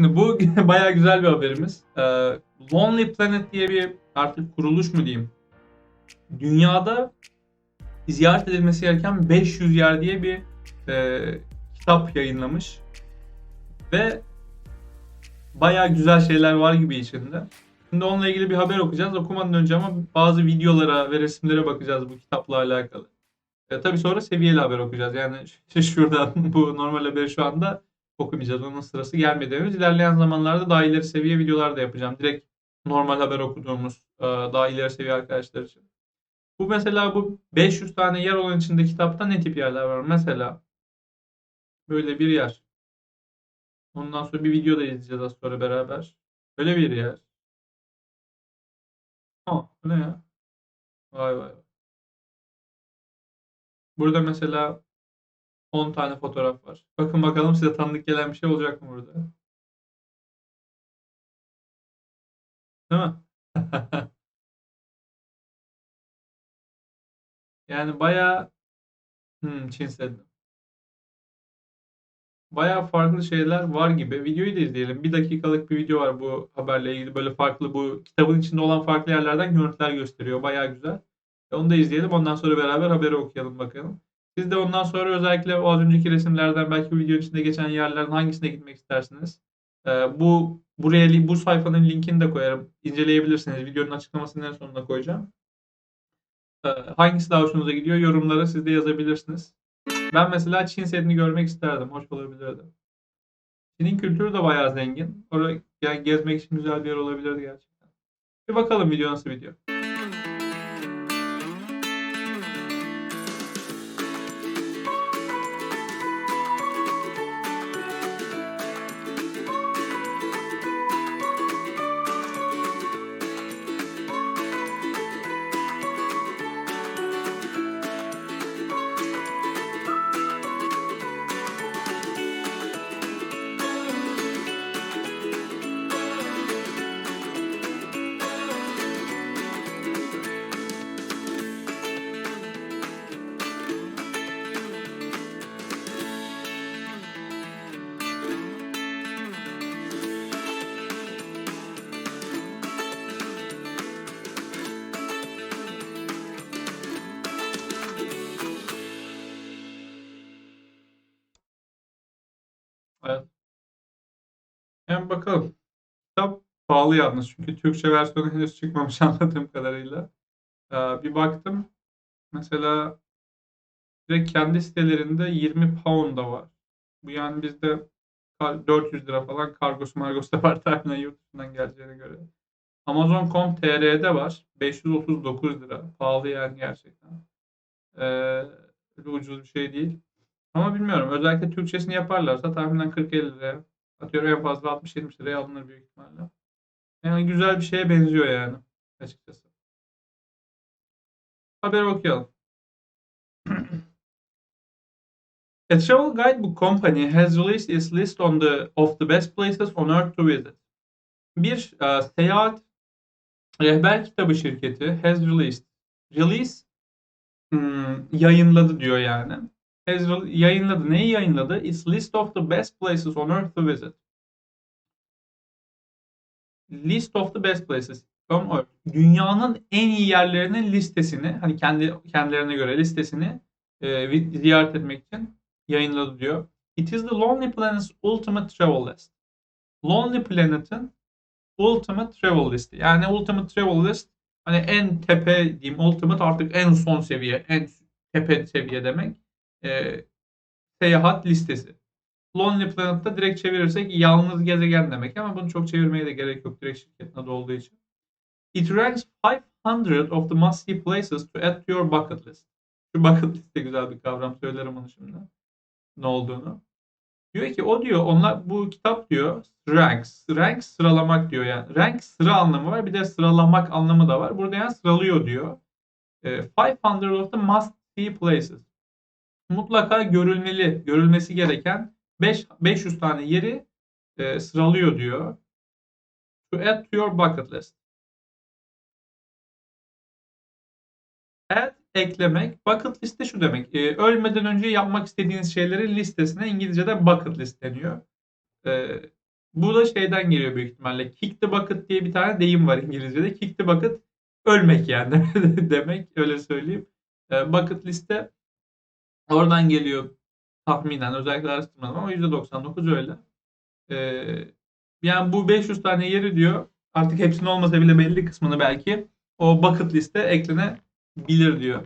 Şimdi bu bayağı güzel bir haberimiz. Ee, Lonely Planet diye bir artık kuruluş mu diyeyim. Dünyada ziyaret edilmesi gereken 500 yer diye bir e, kitap yayınlamış. Ve bayağı güzel şeyler var gibi içinde. Şimdi onunla ilgili bir haber okuyacağız. Okumadan önce ama bazı videolara ve resimlere bakacağız bu kitapla alakalı. E, tabii sonra seviyeli haber okuyacağız. Yani şuradan bu normal haberi şu anda okumayacağız. Onun sırası gelmedi henüz. İlerleyen zamanlarda daha ileri seviye videolar da yapacağım. Direkt normal haber okuduğumuz e, daha ileri seviye arkadaşlar için. Bu mesela bu 500 tane yer olan içinde kitapta ne tip yerler var? Mesela böyle bir yer. Ondan sonra bir video da izleyeceğiz az sonra beraber. Böyle bir yer. Bu ne ya? Vay. vay. Burada mesela 10 tane fotoğraf var. Bakın bakalım size tanıdık gelen bir şey olacak mı burada? Değil mi? Yani bayağı hmm, Çin Seddi. Bayağı farklı şeyler var gibi. Videoyu da izleyelim. Bir dakikalık bir video var bu haberle ilgili. Böyle farklı bu kitabın içinde olan farklı yerlerden görüntüler gösteriyor. Bayağı güzel. E, Onu da izleyelim. Ondan sonra beraber haberi okuyalım bakalım. Siz de ondan sonra özellikle o az önceki resimlerden belki bu videonun içinde geçen yerlerden hangisine gitmek istersiniz? Ee, bu buraya bu sayfanın linkini de koyarım. İnceleyebilirsiniz. Videonun açıklamasının en sonuna koyacağım. Ee, hangisi daha hoşunuza gidiyor? Yorumlara siz de yazabilirsiniz. Ben mesela Çin Seddi'ni görmek isterdim. Hoş olabilirdi. Çin'in kültürü de bayağı zengin. Oraya yani gezmek için güzel bir yer olabilirdi gerçekten. Bir bakalım video nasıl video. Hem bakalım. Kitap pahalı yalnız çünkü Türkçe versiyonu henüz çıkmamış anladığım kadarıyla. Ee, bir baktım. Mesela direkt kendi sitelerinde 20 pound'a var. Bu yani bizde kar- 400 lira falan kargosu margosu da var tahminen yurt dışından geleceğine göre. Amazon.com.tr'de var. 539 lira. Pahalı yani gerçekten. Ee, ucuz bir şey değil. Ama bilmiyorum. Özellikle Türkçesini yaparlarsa tahminen 40-50 liraya. Atıyorum en fazla 60-70 liraya alınır büyük ihtimalle. Yani güzel bir şeye benziyor yani açıkçası. Haberi okuyalım. A travel guidebook company has released its list on the of the best places on earth to visit. Bir e, seyahat rehber kitabı şirketi has released. Release hmm, yayınladı diyor yani. Re- yayınladı. Neyi yayınladı? Its list of the best places on earth to visit. List of the best places on. Dünyanın en iyi yerlerinin listesini, hani kendi kendilerine göre listesini e, ziyaret etmek için yayınladı diyor. It is the Lonely Planet's ultimate travel list. Lonely Planet'ın ultimate travel listi. Yani ultimate travel list hani en tepe diyeyim ultimate artık en son seviye, en tepe seviye demek. E, seyahat listesi. Lonely Planet'ta direkt çevirirsek yalnız gezegen demek ama bunu çok çevirmeye de gerek yok direkt şirketin adı olduğu için. It ranks 500 of the must see places to add to your bucket list. Şu bucket list de güzel bir kavram söylerim onu şimdi. Ne olduğunu. Diyor ki o diyor onlar bu kitap diyor ranks. Ranks sıralamak diyor yani. Rank sıra anlamı var bir de sıralamak anlamı da var. Burada yani sıralıyor diyor. E, 500 of the must see places. Mutlaka görülmeli, görülmesi gereken 5 500 tane yeri e, sıralıyor diyor. To add to your bucket list. Add eklemek. Bucket liste şu demek. e, ölmeden önce yapmak istediğiniz şeylerin listesine İngilizce'de bucket list deniyor. E, Bu da şeyden geliyor büyük ihtimalle. Kick the bucket diye bir tane deyim var İngilizce'de. Kick the bucket ölmek yani demek öyle söyleyeyim. E, bucket liste oradan geliyor tahminen özellikle araştırmadım ama %99 öyle. E, yani bu 500 tane yeri diyor artık hepsinin olmasa bile belli kısmını belki o bucket liste eklenebilir diyor.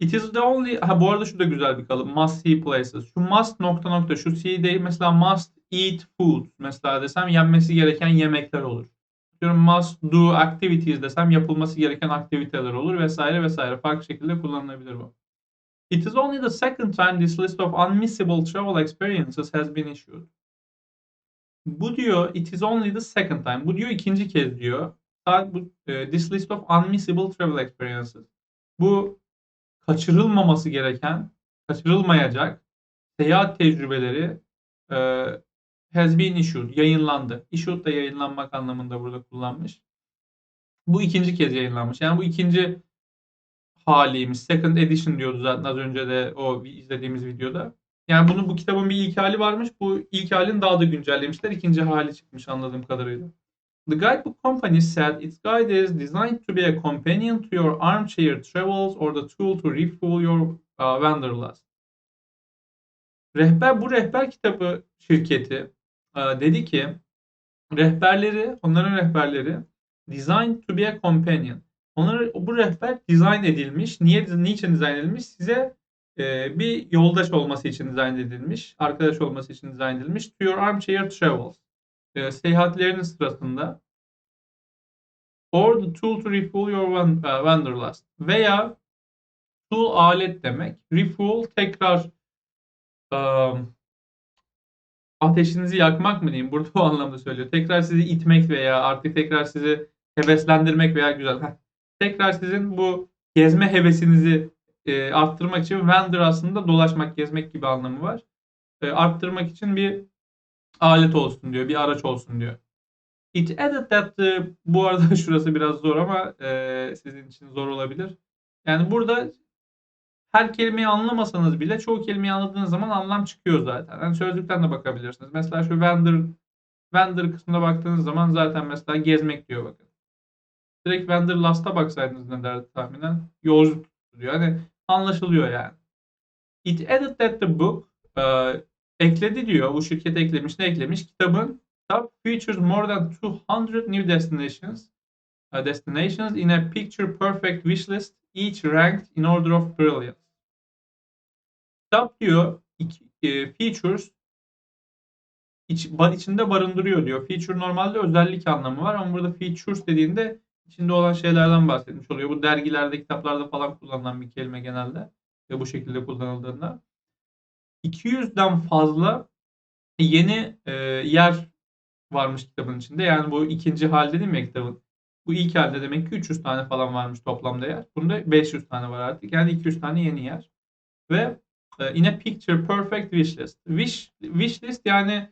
It is the only ha bu arada şu da güzel bir kalıp. Must see places. Şu must nokta nokta şu see değil mesela must eat food mesela desem yenmesi gereken yemekler olur. Diyorum must do activities desem yapılması gereken aktiviteler olur vesaire vesaire. Farklı şekilde kullanılabilir bu. It is only the second time this list of unmissable travel experiences has been issued. Bu diyor it is only the second time. Bu diyor ikinci kez diyor. Bu, e, this list of unmissable travel experiences. Bu kaçırılmaması gereken, kaçırılmayacak seyahat tecrübeleri e, has been issued, yayınlandı. Issued da yayınlanmak anlamında burada kullanmış. Bu ikinci kez yayınlanmış. Yani bu ikinci haliymiş. Second edition diyordu zaten az önce de o izlediğimiz videoda. Yani bunun bu kitabın bir ilk hali varmış. Bu ilk halini daha da güncellemişler. İkinci hali çıkmış anladığım kadarıyla. The guidebook company said its guide is designed to be a companion to your armchair travels or the tool to refuel your uh, wanderlust. Rehber bu rehber kitabı şirketi uh, dedi ki rehberleri, onların rehberleri designed to be a companion. Onları bu rehber dizayn edilmiş. Niye niçin dizayn edilmiş? Size e, bir yoldaş olması için dizayn edilmiş, arkadaş olması için dizayn edilmiş. To your armchair travels e, seyahatleriniz sırasında or the tool to refuel your uh, wanderlust veya tool alet demek. Refuel tekrar um, ateşinizi yakmak mı diyeyim? Burada o anlamda söylüyor. Tekrar sizi itmek veya artık tekrar sizi heveslendirmek veya güzel. Heh. Tekrar sizin bu gezme hevesinizi e, arttırmak için wander aslında dolaşmak, gezmek gibi anlamı var. E, arttırmak için bir alet olsun diyor. Bir araç olsun diyor. It added that the, bu arada şurası biraz zor ama e, sizin için zor olabilir. Yani burada her kelimeyi anlamasanız bile çoğu kelimeyi anladığınız zaman anlam çıkıyor zaten. Yani sözlükten de bakabilirsiniz. Mesela şu vendor vendor kısmına baktığınız zaman zaten mesela gezmek diyor bakın. Direkt vendor last'a baksaydınız ne derdi tahminen? Yolcu diyor. Hani anlaşılıyor yani. It added that the book uh, ekledi diyor. Bu şirket eklemiş. Ne eklemiş? Kitabın kitap features more than 200 new destinations uh, destinations in a picture perfect wish list each ranked in order of brilliance. Kitap diyor iki, e, features iç, içinde barındırıyor diyor. Feature normalde özellik anlamı var ama burada features dediğinde içinde olan şeylerden bahsetmiş oluyor. Bu dergilerde, kitaplarda falan kullanılan bir kelime genelde ve bu şekilde kullanıldığında. 200'den fazla yeni e, yer varmış kitabın içinde. Yani bu ikinci hal dedim ya kitabın. Bu ilk halde demek ki 300 tane falan varmış toplamda yer. Bunda 500 tane var artık. Yani 200 tane yeni yer. Ve e, yine picture perfect wish list. Wish, wish list yani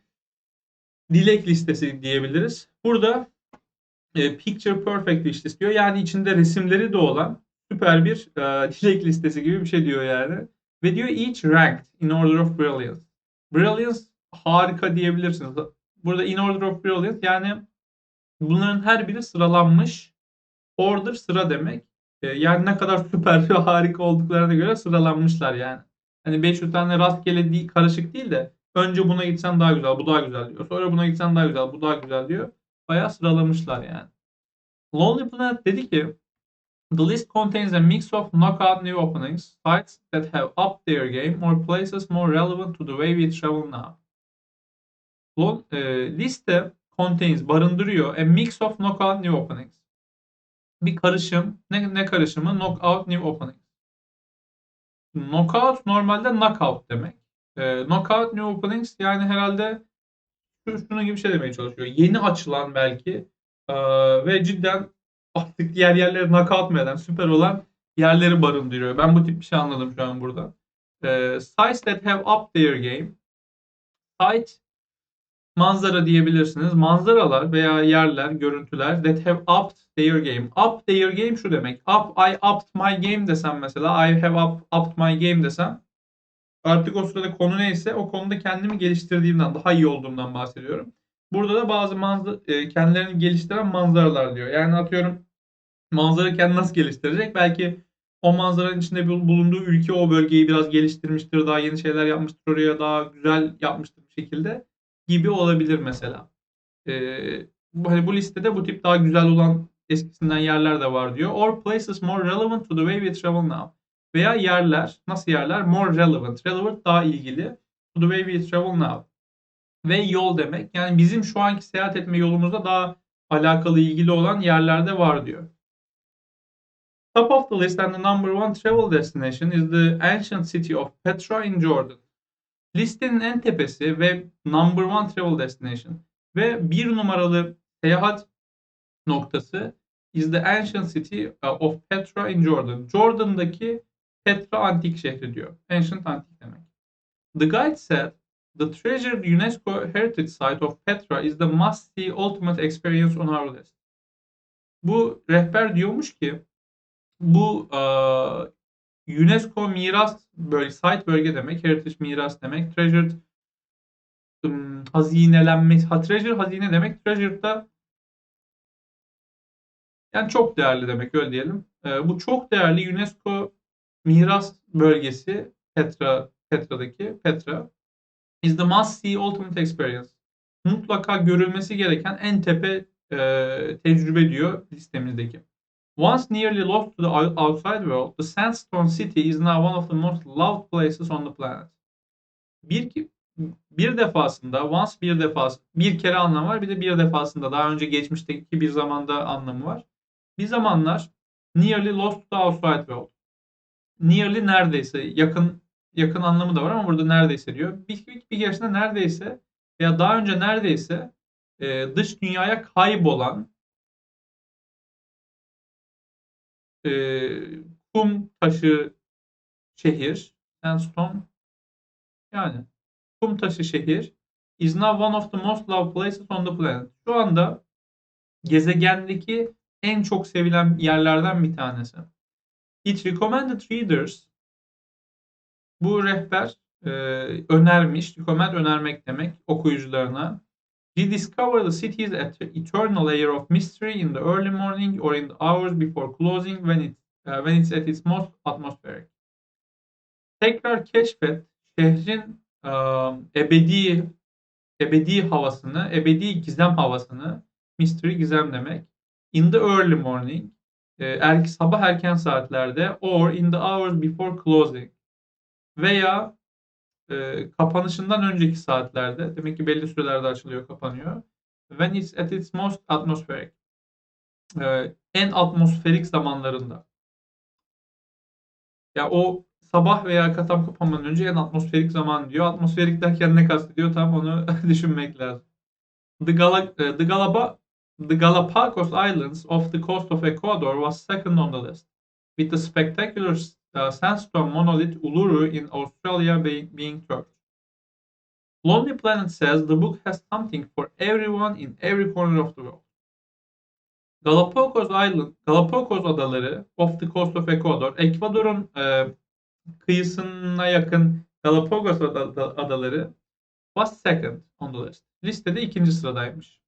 dilek listesi diyebiliriz. Burada e, picture perfect wish list diyor. Yani içinde resimleri de olan süper bir e, dilek listesi gibi bir şey diyor yani. Ve diyor each ranked in order of brilliance. Brilliance harika diyebilirsiniz. Burada in order of brilliance yani bunların her biri sıralanmış. Order sıra demek. Ee, yani ne kadar süper ve harika olduklarına göre sıralanmışlar yani. Hani 500 tane rastgele değil, karışık değil de önce buna gitsen daha güzel, bu daha güzel diyor. Sonra buna gitsen daha güzel, bu daha güzel diyor. Bayağı sıralamışlar yani. Lonely Planet dedi ki The list contains a mix of knockout new openings, sites that have upped their game, or places more relevant to the way we travel now. Lon, e, liste contains barındırıyor a mix of knockout new openings. Bir karışım. Ne, ne karışımı? Knockout new openings. Knockout normalde knockout demek. E, knockout new openings yani herhalde şunun gibi şey demeye çalışıyor. Yeni açılan belki e, ve cidden artık diğer yerleri knockout mı eden süper olan yerleri barındırıyor. Ben bu tip bir şey anladım şu an burada. E, sites that have up their game. Site manzara diyebilirsiniz. Manzaralar veya yerler, görüntüler that have upped their game. Up their game şu demek. Up, I upped my game desem mesela. I have up, upped my game desem. Artık o sırada konu neyse o konuda kendimi geliştirdiğimden, daha iyi olduğumdan bahsediyorum. Burada da bazı manzara, e, kendilerini geliştiren manzaralar diyor. Yani atıyorum manzara kendini nasıl geliştirecek? Belki o manzaranın içinde bulunduğu ülke o bölgeyi biraz geliştirmiştir, daha yeni şeyler yapmıştır oraya, daha güzel yapmıştır bir şekilde gibi olabilir mesela. Ee, hani bu listede bu tip daha güzel olan eskisinden yerler de var diyor. Or places more relevant to the way we travel now. Veya yerler, nasıl yerler? More relevant. Relevant daha ilgili. To the way we travel now. Ve yol demek. Yani bizim şu anki seyahat etme yolumuzda daha alakalı ilgili olan yerlerde var diyor. Top of the list and the number one travel destination is the ancient city of Petra in Jordan. Listenin en tepesi ve number one travel destination ve bir numaralı seyahat noktası is the ancient city uh, of Petra in Jordan. Jordan'daki Petra antik şehri diyor. Ancient antik demek. The guide said the treasured UNESCO heritage site of Petra is the must-see ultimate experience on our list. Bu rehber diyormuş ki bu uh, UNESCO miras bölge, site bölge demek, heritage miras demek, treasured um, hazinelenmesi, ha, treasure hazine demek, treasured da yani çok değerli demek öyle diyelim. E, bu çok değerli UNESCO miras bölgesi Petra Petra'daki Petra is the must see ultimate experience. Mutlaka görülmesi gereken en tepe e, tecrübe diyor listemizdeki. Once nearly lost to the outside world, the Sandstone City is now one of the most loved places on the planet. Bir bir defasında, once bir defasında, bir kere anlamı var, bir de bir defasında daha önce geçmişteki bir zamanda anlamı var. Bir zamanlar nearly lost to the outside world. Nearly neredeyse, yakın yakın anlamı da var ama burada neredeyse diyor. Bir, bir, bir keresinde neredeyse veya daha önce neredeyse e, dış dünyaya kaybolan e, kum taşı şehir, sandstone yani kum taşı şehir is now one of the most loved places on the planet. Şu anda gezegendeki en çok sevilen yerlerden bir tanesi. It recommended readers bu rehber e, önermiş, recommend önermek demek okuyucularına. Rediscover the city's eternal layer of mystery in the early morning or in the hours before closing when it uh, when it's at its most atmospheric. Tekrar keşfet şehrin uh, ebedi ebedi havasını, ebedi gizem havasını, mystery gizem demek in the early morning, er, sabah erken saatlerde or in the hours before closing veya e, kapanışından önceki saatlerde demek ki belli sürelerde açılıyor kapanıyor. When it's at its most atmospheric. E, en atmosferik zamanlarında. Ya o sabah veya tam kapanmadan önce en atmosferik zaman diyor. Atmosferik derken ne kastediyor tam onu düşünmek lazım. The, Gal The Galaba The Galapagos Islands off the coast of Ecuador was second on the list, with the spectacular uh, sandstone monolith Uluru in Australia being, being third. Lonely Planet says the book has something for everyone in every corner of the world. Galapagos Island, Galapagos adaları off the coast of Ecuador, Ekvador'un e, kıyısına yakın Galapagos adaları was second on the list. Listede ikinci sıradaymış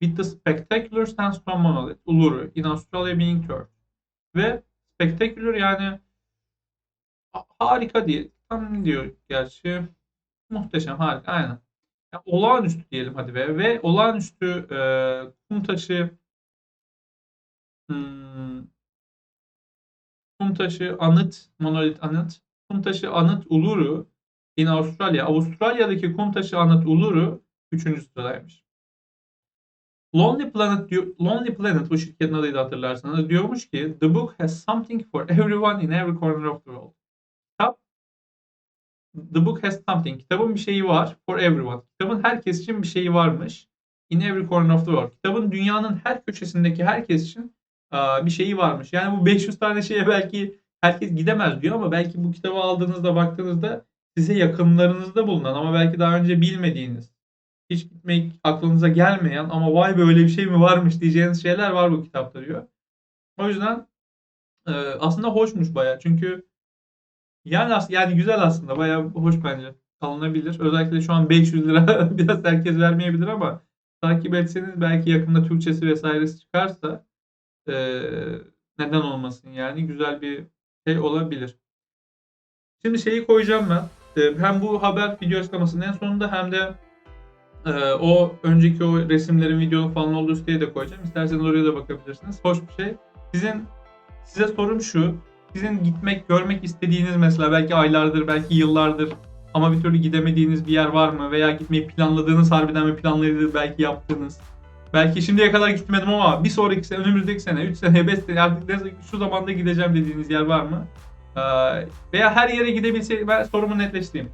with the spectacular sandstone monolith Uluru in Australia being third. Ve spectacular yani harika diye tam diyor gerçi muhteşem harika aynen. Yani olağanüstü diyelim hadi ve ve olağanüstü e, kum taşı hmm, kum taşı anıt monolit anıt kum taşı anıt Uluru in Australia. Avustralya'daki kum taşı anıt Uluru 3. sıradaymış. Lonely Planet Lonely Planet bu şirketin adıydı hatırlarsanız diyormuş ki The book has something for everyone in every corner of the world. Kitap The book has something. Kitabın bir şeyi var for everyone. Kitabın herkes için bir şeyi varmış. In every corner of the world. Kitabın dünyanın her köşesindeki herkes için bir şeyi varmış. Yani bu 500 tane şeye belki herkes gidemez diyor ama belki bu kitabı aldığınızda baktığınızda size yakınlarınızda bulunan ama belki daha önce bilmediğiniz hiç gitmek aklınıza gelmeyen ama vay böyle bir şey mi varmış diyeceğiniz şeyler var bu kitapta diyor. O yüzden e, aslında hoşmuş baya. Çünkü Yani yani güzel aslında. Bayağı hoş bence. Alınabilir. Özellikle şu an 500 lira biraz herkes vermeyebilir ama takip etseniz belki yakında Türkçesi vesairesi çıkarsa eee, neden olmasın yani güzel bir şey olabilir. Şimdi şeyi koyacağım ben. Eee, hem bu haber video açıklamasının en sonunda hem de eee, o önceki o resimlerin videonun falan olduğu siteye de koyacağım. İsterseniz oraya da bakabilirsiniz. Hoş bir şey. Sizin size sorum şu. Sizin gitmek, görmek istediğiniz mesela belki aylardır, belki yıllardır ama bir türlü gidemediğiniz bir yer var mı? Veya gitmeyi planladığınız harbiden mi planlıydı belki yaptığınız? Belki şimdiye kadar gitmedim ama bir sonraki sene, önümüzdeki sene, 3 sene, 5 sene artık şu zamanda gideceğim dediğiniz yer var mı? Ee, veya her yere gidebilse, ben sorumu netleştireyim.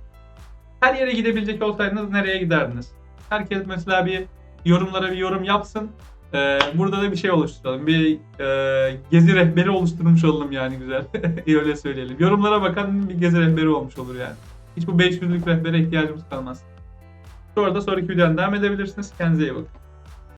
Her yere gidebilecek olsaydınız nereye giderdiniz? Herkes mesela bir yorumlara bir yorum yapsın. Ee, burada da bir şey oluşturalım. Bir e, gezi rehberi oluşturmuş olalım yani güzel. Öyle söyleyelim. Yorumlara bakan bir gezi rehberi olmuş olur yani. Hiç bu 500'lük rehbere ihtiyacımız kalmaz. Sonra da sonraki videodan devam edebilirsiniz. Kendinize iyi bakın.